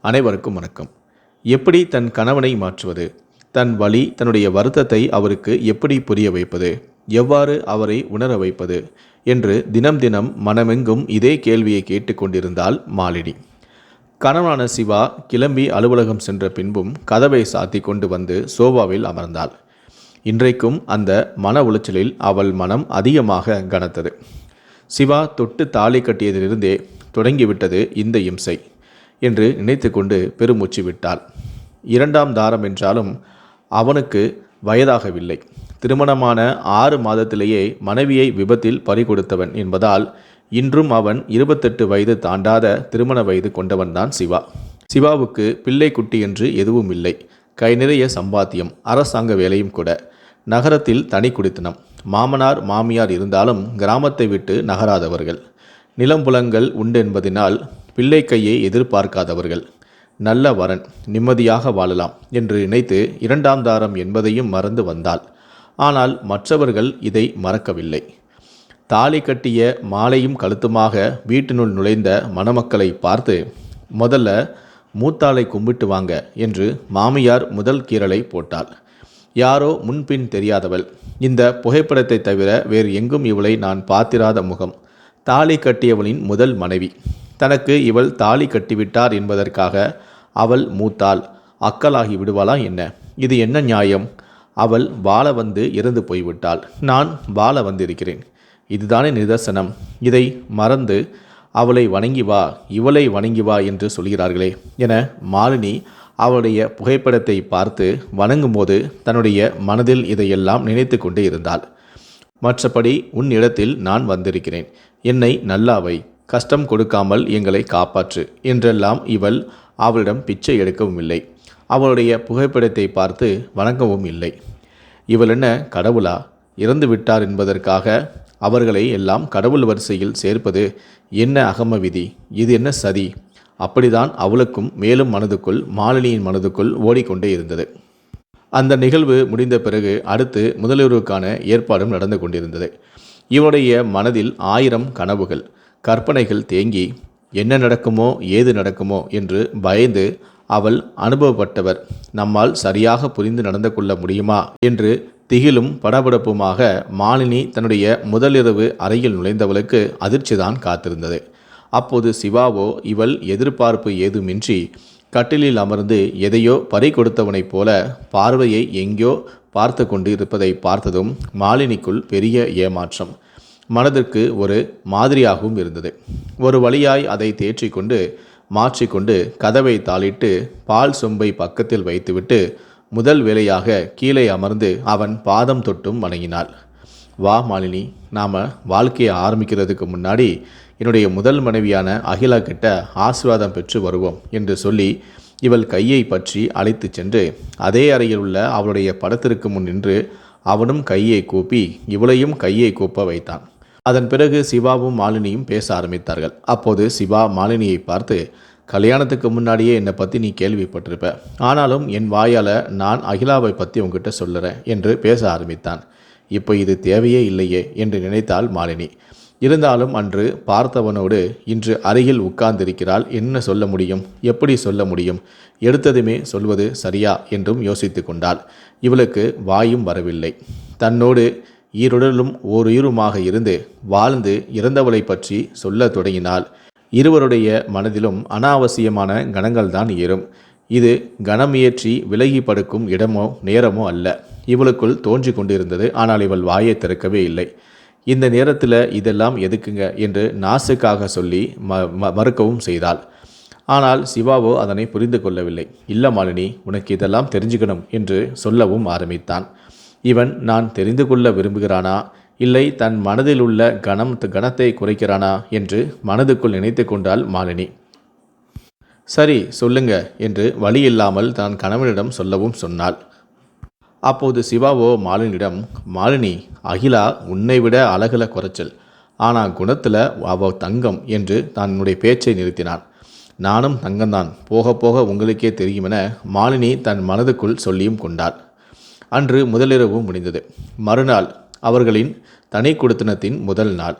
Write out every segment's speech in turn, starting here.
அனைவருக்கும் வணக்கம். எப்படி தன் கணவனை மாற்றுவது? தன் வழி தன்னுடைய வருத்தத்தை அவருக்கு எப்படி புரிய வைப்பது? எவ்வாறு அவரை உணர வைப்பது? என்று தினம் தினம் மனமெங்கும் இதே கேள்வியை கேட்டுக்கொண்டிருந்தால் மாலினி. கணவனான சிவா கிளம்பி அலுவலகம் சென்ற பின்பும் கதவை சாத்தி கொண்டு வந்து சோபாவில் அமர்ந்தாள். இன்றைக்கும் அந்த மன உளைச்சலில் அவள் மனம் அதிகமாக கனத்தது. சிவா தொட்டு தாலி கட்டியதிலிருந்தே தொடங்கிவிட்டது இந்த இம்சை. என்று நினைத்து கொண்டு பெருமூச்சு விட்டாள். இரண்டாம் தாரம் என்றாலும் அவனுக்கு வயதாகவில்லை. திருமணமான ஆறு மாதத்திலேயே மனைவியை விபத்தில் பறிகொடுத்தவன் என்பதால் இன்றும் அவன் இருபத்தெட்டு வயது தாண்டாத திருமண வயது கொண்டவன்தான் சிவா. சிவாவுக்கு பிள்ளை குட்டி என்று எதுவும் இல்லை. கை நிறைய சம்பாத்தியம் அரசாங்க வேலையும் கூட. நகரத்தில் தனி குடித்தனம். மாமனார் மாமியார் இருந்தாலும் கிராமத்தை விட்டு நகராதவர்கள். நிலம்புலங்கள் உண்டென்பதினால் பிள்ளை கையை எதிர்பார்க்காதவர்கள். நல்ல வரன் நிம்மதியாக வாழலாம் என்று நினைத்து இரண்டாம் தாரம் என்பதையும் மறந்து வந்தாள். ஆனால் மற்றவர்கள் இதை மறக்கவில்லை. தாலி கட்டிய மாலையும் கழுத்துமாக வீட்டினுள் நுழைந்த மணமக்களை பார்த்து முதல்ல மூத்தாளை கும்பிட்டு வாங்க என்று மாமியார் முதல் கீரலை போட்டாள். யாரோ முன்பின் தெரியாதவள். இந்த புகைப்படத்தை தவிர வேறு எங்கும் இவளை நான் பார்த்திராத முகம். தாலி கட்டியவளின் முதல் மனைவி. தனக்கு இவள் தாலி கட்டிவிட்டார் என்பதற்காக அவள் மூத்தாள். அக்கலாகி விடுவாளா என்ன? இது என்ன நியாயம்? அவள் வாழ வந்து இறந்து போய்விட்டாள். நான் வாழ வந்திருக்கிறேன். இதுதானே நிதர்சனம். இதை மறந்து அவளை வணங்கி வா இவளை வணங்கி வா என்று சொல்கிறார்களே என மாலினி அவளுடைய புகைப்படத்தை பார்த்து வணங்கும்போது தன்னுடைய மனதில் இதையெல்லாம் நினைத்து கொண்டு இருந்தாள். மற்றபடி உன் இடத்தில் நான் வந்திருக்கிறேன். என்னை நல்லாவை கஷ்டம் கொடுக்காமல் எங்களை காப்பாற்று. என்றெல்லாம் இவள் அவளிடம் பிச்சை எடுக்கவும் இல்லை அவளுடைய புகைப்படத்தை பார்த்து வணங்கவும் இல்லை இவள் என்ன கடவுளா? இறந்து விட்டார் என்பதற்காக அவர்களை எல்லாம் கடவுள் வரிசையில் சேர்ப்பது என்ன அகம விதி? இது என்ன சதி? அப்படிதான் அவளுக்கும் மேலும் மனதுக்குள் மாலினியின் மனதுக்குள் ஓடிக்கொண்டே இருந்தது. அந்த நிகழ்வு முடிந்த பிறகு அடுத்து முதலிரவுக்கான ஏற்பாடும் நடந்து கொண்டிருந்தது. இவருடைய மனதில் ஆயிரம் கனவுகள். கற்பனைகள் தேங்கி என்ன நடக்குமோ ஏது நடக்குமோ என்று பயந்து அவள் அனுபவப்பட்டவர் நம்மால் சரியாக புரிந்து நடந்து கொள்ள முடியுமா என்று திகிலும் படபடப்புமாக மாலினி தன்னுடைய முதலிரவு அறையில் நுழைந்தவளுக்கு அதிர்ச்சிதான் காத்திருந்தது. அப்போது சிவாவோ இவள் எதிர்பார்ப்பு ஏதுமின்றி கட்டிலில் அமர்ந்து எதையோ பறி கொடுத்தவனைப் போல பார்வையை எங்கேயோ பார்த்து கொண்டு இருப்பதை பார்த்ததும் மாலினிக்குள் பெரிய ஏமாற்றம். மனதிற்கு ஒரு மாதிரியாகவும் இருந்தது. ஒரு வழியாய் அதை தேற்றிக்கொண்டு மாற்றிக்கொண்டு கதவை தாளிட்டு பால் சொம்பை பக்கத்தில் வைத்துவிட்டு முதல் வேலையாக கீழே அமர்ந்து அவன் பாதம் தொட்டும் வணங்கினாள். வா மாலினி நாம் வாழ்க்கையை ஆரம்பிக்கிறதுக்கு முன்னாடி என்னுடைய முதல் மனைவியான அகிலா கிட்ட ஆசீர்வாதம் பெற்று வருவோம் என்று சொல்லி இவள் கையை பற்றி அழைத்து சென்று அதே அறையில் உள்ள அவளுடைய படத்திற்கு முன் நின்று அவனும் கையை கூப்பி இவளையும் கையை கூப்ப வைத்தான். அதன் பிறகு சிவாவும் மாலினியும் பேச ஆரம்பித்தார்கள். அப்போது சிவா மாலினியை பார்த்து கல்யாணத்துக்கு முன்னாடியே என்னை பற்றி நீ கேள்விப்பட்டிருப்ப. ஆனாலும் என் வாயால் நான் அகிலாவை பற்றி உங்ககிட்ட சொல்லுறேன் என்று பேச ஆரம்பித்தான். இப்போ இது தேவையே இல்லையே என்று நினைத்தாள் மாலினி. இருந்தாலும் அன்று பார்த்தவனோடு இன்று அருகில் உட்கார்ந்திருக்கிறாள். என்ன சொல்ல முடியும்? எப்படி சொல்ல முடியும்? எடுத்ததுமே சொல்வது சரியா? என்றும் யோசித்து கொண்டாள். இவளுக்கு வாயும் வரவில்லை. தன்னோடு ஈருடலும் ஓருயிருமாக இருந்து வாழ்ந்து இறந்தவளை பற்றி சொல்லத் தொடங்கினால் இருவருடைய மனதிலும் அனாவசியமான கணங்கள் தான் ஏறும். இது கணமுயற்சி விலகி படுக்கும் இடமோ நேரமோ அல்ல. இவளுக்குள் தோன்றி கொண்டிருந்தது ஆனால் இவள் வாயை திறக்கவே இல்லை. இந்த நேரத்தில் இதெல்லாம் எதுக்குங்க? என்று நாசுக்காக சொல்லி ம ம- மறுக்கவும் செய்தாள். ஆனால் சிவாவோ அதனை புரிந்து கொள்ளவில்லை. இல்ல மாலினி உனக்கு இதெல்லாம் தெரிஞ்சுக்கணும் என்று சொல்லவும் ஆரம்பித்தான். இவன் நான் தெரிந்து கொள்ள விரும்புகிறானா? இல்லை தன் மனதில் உள்ள கணம் கணத்தை குறைக்கிறானா? என்று மனதுக்குள் நினைத்து கொண்டாள் மாலினி. சரி சொல்லுங்க என்று வழி இல்லாமல் தான் கணவனிடம் சொல்லவும் சொன்னாள். அப்போது சிவாவோ மாலினியிடம் மாலினி அகிலா உன்னை விட அழகுல குறைச்சல். ஆனால் குணத்தில் அவ தங்கம் என்று தன்னுடைய பேச்சை நிறுத்தினான். நானும் தங்கம்தான். போக போக உங்களுக்கே தெரியுமென மாலினி தன் மனதுக்குள் சொல்லியும் கொண்டாள். அன்று முதலிரவு முடிந்தது. மறுநாள் அவர்களின் தனி குடுத்தனத்தின் முதல் நாள்.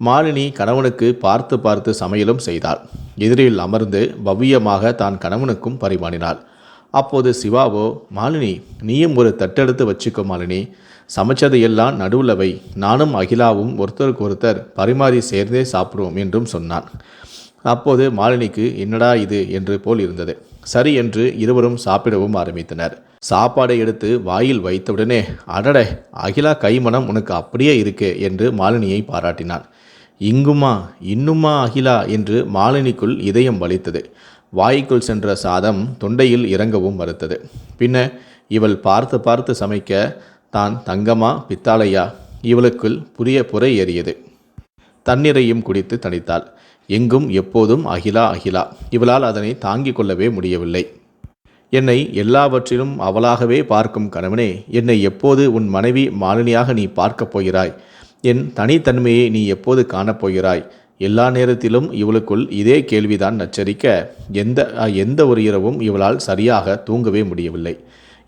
மாலினி கணவனுக்கு பார்த்து பார்த்து சமையலும் செய்தாள். எதிரில் அமர்ந்து பவ்யமாக தான் கணவனுக்கும் பரிமாறினாள். அப்போது சிவாவோ மாலினி நீயும் ஒரு தட்டெடுத்து வச்சுக்கோ மாலினி. சமைச்சது எல்லாம் நடுவில் வை நானும் அகிலாவும் ஒருத்தருக்கு ஒருத்தர் பரிமாறி சேர்ந்தே சாப்பிடுவோம் என்றும் சொன்னான். அப்போது மாலினிக்கு என்னடா இது? என்று போல் இருந்தது. சரி என்று இருவரும் சாப்பிடவும் ஆரம்பித்தனர். சாப்பாடை எடுத்து வாயில் வைத்தவுடனே அடட அகிலா கைமணம் உனக்கு அப்படியே இருக்கு என்று மாலினியை பாராட்டினான். இங்குமா இன்னுமா அகிலா என்று மாலினிக்குள் இதயம் வலித்தது. வாய்க்குள் சென்ற சாதம் தொண்டையில் இறங்கவும் மறுத்தது. பின்ன இவள் பார்த்து பார்த்து சமைக்க தான் தங்கமா பித்தாளையா? இவளுக்குள் புரிய புரை ஏறியது. தண்ணீரையும் குடித்து தனித்தாள் எங்கும் எப்போதும் அகிலா அகிலா. இவளால் அதனை தாங்கிக் கொள்ளவே முடியவில்லை. என்னை எல்லாவற்றிலும் அவளாகவே பார்க்கும் கணவனே என்னை எப்போது உன் மனைவி மாலினியாக நீ பார்க்கப் போகிறாய்? என் தனித்தன்மையை நீ எப்போது காணப்போகிறாய் எல்லா நேரத்திலும் இவளுக்குள் இதே கேள்விதான் நச்சரிக்க எந்த எந்த ஒரு இரவும் இவளால் சரியாக தூங்கவே முடியவில்லை.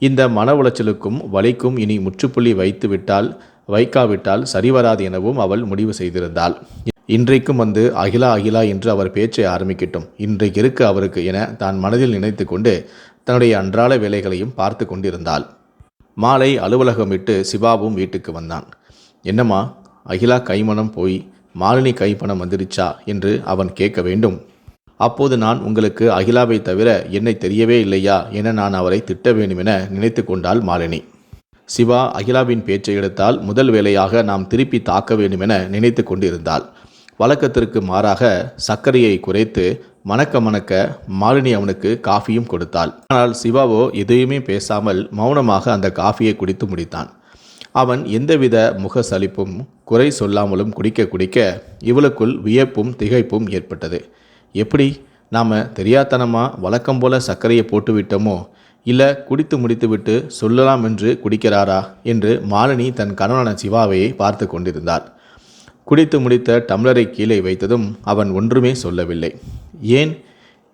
இந்த மன உளைச்சலுக்கும் வலிக்கும் இனி முற்றுப்புள்ளி வைத்துவிட்டால் வைக்காவிட்டால் சரிவராது எனவும் அவள் முடிவு செய்திருந்தாள். இன்றைக்கும் வந்து அகிலா அகிலா என்று அவர் பேச்சை ஆரம்பிக்கட்டும். இன்றைக்கு இருக்க அவருக்கு என தான் மனதில் நினைத்து கொண்டு தன்னுடைய அன்றாட வேலைகளையும் பார்த்து கொண்டிருந்தாள். மாலை அலுவலகம் விட்டு சிவாவும் வீட்டுக்கு வந்தான். என்னம்மா அகிலா கைமணம் போய் மாலினி கைப்பணம் வந்துடுச்சா என்று அவன் கேட்க வேண்டும். அப்போது நான் உங்களுக்கு அகிலாவை தவிர என்னை தெரியவே இல்லையா என நான் அவரை திட்ட வேண்டுமென நினைத்து கொண்டாள் மாலினி. சிவா அகிலாவின் பேச்சை எடுத்தால் முதல் வேலையாக நாம் திருப்பி தாக்க வேண்டுமென நினைத்து கொண்டிருந்தாள். வழக்கத்திற்கு மாறாக சர்க்கரையை குறைத்து மணக்க மணக்க மாலினி அவனுக்கு காஃபியும் கொடுத்தாள். ஆனால் சிவாவோ எதையுமே பேசாமல் மௌனமாக அந்த காஃபியை குடித்து முடித்தான். அவன் எந்தவித முக சலிப்பும் குறை சொல்லாமலும் குடிக்க குடிக்க இவளுக்குள் வியப்பும் திகைப்பும் ஏற்பட்டது. எப்படி? நாம் தெரியாத்தனமாக வழக்கம் போல சர்க்கரையை போட்டுவிட்டோமோ இல்லை குடித்து முடித்துவிட்டு சொல்லலாம் என்று குடிக்கிறாரா? என்று மாலினி தன் கணவனான சிவாவையை பார்த்து கொண்டிருந்தாள். குடித்து முடித்த டம்ளரை கீழே வைத்ததும் அவன் ஒன்றுமே சொல்லவில்லை. ஏன்?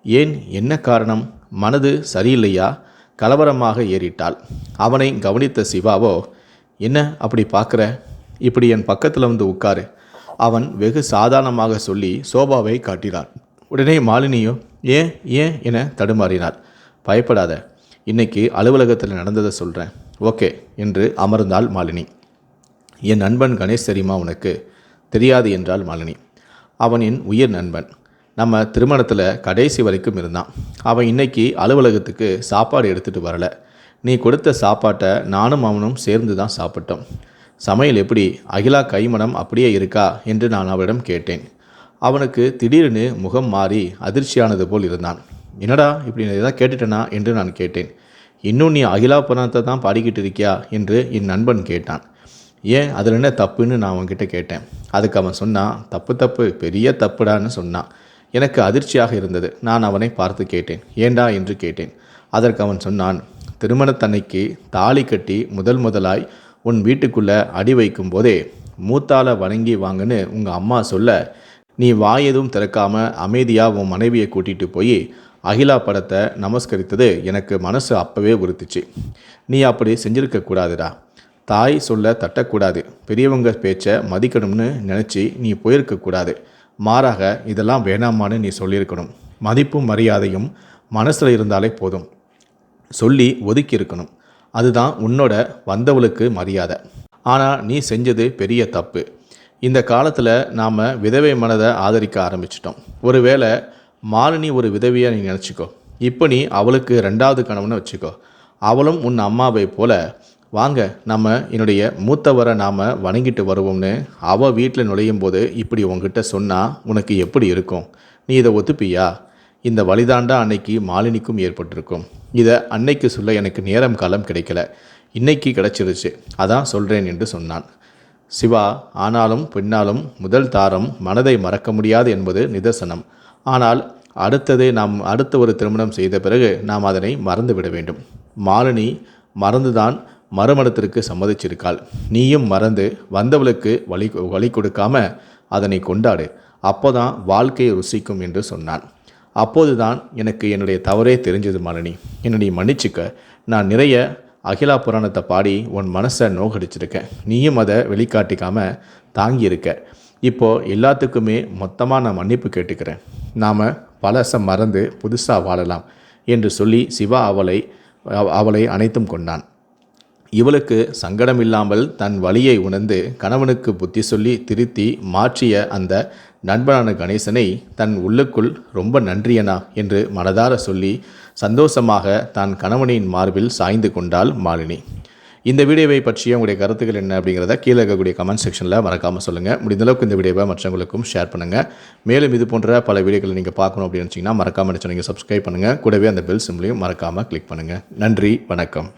ஏன்? என்ன காரணம்? மனது சரியில்லையா? கலவரமாக ஏறிட்டாள். அவனை கவனித்த சிவாவோ என்ன அப்படி பார்க்குற? இப்படி என் பக்கத்தில் வந்து உட்காரு. அவன் வெகு சாதாரணமாக சொல்லி சோபாவை காட்டினான். உடனே மாலினியோ ஏன்? ஏன்? என தடுமாறினார் பயப்படாத இன்னைக்கு அலுவலகத்தில் நடந்ததை சொல்கிறேன் ஓகே என்று அமர்ந்தாள் மாலினி. என் நண்பன் கணேஷ் தெரியுமா உனக்கு? தெரியாது என்றாள் மாலினி. அவனின் உயிர் நண்பன். நம்ம திருமணத்தில் கடைசி வரைக்கும் இருந்தான். அவன் இன்னைக்கு அலுவலகத்துக்கு சாப்பாடு எடுத்துகிட்டு வரல. நீ கொடுத்த சாப்பாட்டை நானும் அவனும் சேர்ந்து தான் சாப்பிட்டோம். சமையல் எப்படி? அகிலா கைமணம் அப்படியே இருக்கா? என்று நான் அவளிடம் கேட்டேன். அவனுக்கு திடீர்னு முகம் மாறி அதிர்ச்சியானது போல் இருந்தான். என்னடா இப்படி நான் எதாவது கேட்டுட்டேனா? என்று நான் கேட்டேன். இன்னும் நீ அகிலா புராணத்தை தான் பாடிக்கிட்டு இருக்கியா? என்று என் நண்பன் கேட்டான். ஏன் அதில் என்ன தப்புன்னு நான் அவன்கிட்ட கேட்டேன். அதுக்கு அவன் சொன்னான் தப்பு தப்பு பெரிய தப்புடான்னு சொன்னான் எனக்கு அதிர்ச்சியாக இருந்தது. நான் அவனை பார்த்து கேட்டேன். ஏண்டா என்று கேட்டேன். அதற்கு அவன் சொன்னான் திருமணத்தன்னைக்கு தாலி கட்டி முதல் முதலாய் உன் வீட்டுக்குள்ளே அடி வைக்கும் போதே மூத்தால வணங்கி வாங்கன்னு உங்கள் அம்மா சொல்ல நீ வாயதும் திறக்காம அமைதியாக உன் மனைவியை கூட்டிகிட்டு போய் அகிலா படத்தை நமஸ்கரித்தது எனக்கு மனசு அப்போவே உறுத்துச்சு. நீ அப்படி செஞ்சிருக்க கூடாதுடா. தாய் சொல்ல தட்டக்கூடாது. பெரியவங்க பேச்சை மதிக்கணும்னு நினச்சி நீ போயிருக்கக்கூடாது. மாறாக இதெல்லாம் வேணாமான்னு நீ சொல்லியிருக்கணும். மதிப்பும் மரியாதையும் மனசில் இருந்தாலே போதும். சொல்லி ஒதுக்கி இருக்கணும் அதுதான் உன்னோட வந்தவளுக்கு மரியாதை. ஆனால் நீ செஞ்சது பெரிய தப்பு. இந்த காலத்தில் நாம் விதவை மனதை ஆதரிக்க ஆரம்பிச்சிட்டோம். ஒருவேளை மாலினி ஒரு விதவியாக நீ நினச்சிக்கோ. இப்போ நீ அவளுக்கு ரெண்டாவது கணவனை வச்சுக்கோ. அவளும் உன் அம்மாவை போல வாங்க நம்ம என்னுடைய மூத்தவரை நாம் வணங்கிட்டு வருவோம்னு அவள் வீட்டில் நுழையும் போது இப்படி உங்ககிட்ட சொன்னால் உனக்கு எப்படி இருக்கும்? நீ இதை ஒத்துப்பியா? இந்த வழிதாண்டா அன்னைக்கு மாலினிக்கும் ஏற்பட்டிருக்கும். இதை அன்னைக்கு சொல்ல எனக்கு நேரம் காலம் கிடைக்கல. இன்னைக்கு கிடச்சிருச்சு. அதான் சொல்கிறேன் என்று சொன்னான். சிவா ஆனாலும் பின்னாலும் முதல் தாரம் மனதை மறக்க முடியாது என்பது நிதர்சனம். ஆனால் அடுத்தது நாம் அடுத்த ஒரு திருமணம் செய்த பிறகு நாம் அதனை மறந்து விட வேண்டும். மாலினி மறந்துதான் மறுமணத்திற்கு சம்மதிச்சிருக்காள். நீயும் மறந்து வந்தவளுக்கு வழி வழி கொடுக்காம அதனை கொண்டாடு. அப்போதான் வாழ்க்கையை ருசிக்கும் என்று சொன்னான். அப்போதுதான் எனக்கு என்னுடைய தவறே தெரிஞ்சது மாலினி. என்னுடைய மன்னிச்சுக்க. நான் நிறைய அகிலா புராணத்தை பாடி உன் மனசை நோகடிச்சிருக்கேன். நீயும் அதை வெளிக்காட்டிக்காம தாங்கியிருக்க. இப்போது எல்லாத்துக்குமே மொத்தமாக நான் மன்னிப்பு கேட்டுக்கிறேன். நாம் பழசை மறந்து புதுசாக வாழலாம் என்று சொல்லி சிவா அவளை அவளை அனைத்தும் கொண்டான். இவளுக்கு சங்கடம் இல்லாமல் தன் வழியை உணர்ந்து கணவனுக்கு புத்தி சொல்லி திருத்தி மாற்றிய அந்த நண்பனான கணேசனை தன் உள்ளுக்குள் ரொம்ப நன்றியனா என்று மனதார சொல்லி சந்தோஷமாக தான் கணவனின் மார்பில் சாய்ந்து கொண்டாள் மாலினி. இந்த வீடியோவை பற்றிய உங்களுடைய கருத்துக்கள் என்ன அப்படிங்கிறத கீழே இருக்கக்கூடிய கமெண்ட் செக்ஷனில் மறக்காமல் சொல்லுங்கள் முடிந்தளவுக்கு இந்த வீடியோவை மற்றவங்களுக்கும் ஷேர் பண்ணுங்கள் மேலும் இது போன்ற பல வீடியோக்களை நீங்கள் பார்க்கணும் அப்படின்னு வச்சிங்கன்னா மறக்காமல் நீங்கள் சப்ஸ்கிரைப் பண்ணுங்கள் கூடவே அந்த பெல் சிம்லையும் மறக்காமல் கிளிக் பண்ணுங்கள் நன்றி வணக்கம்.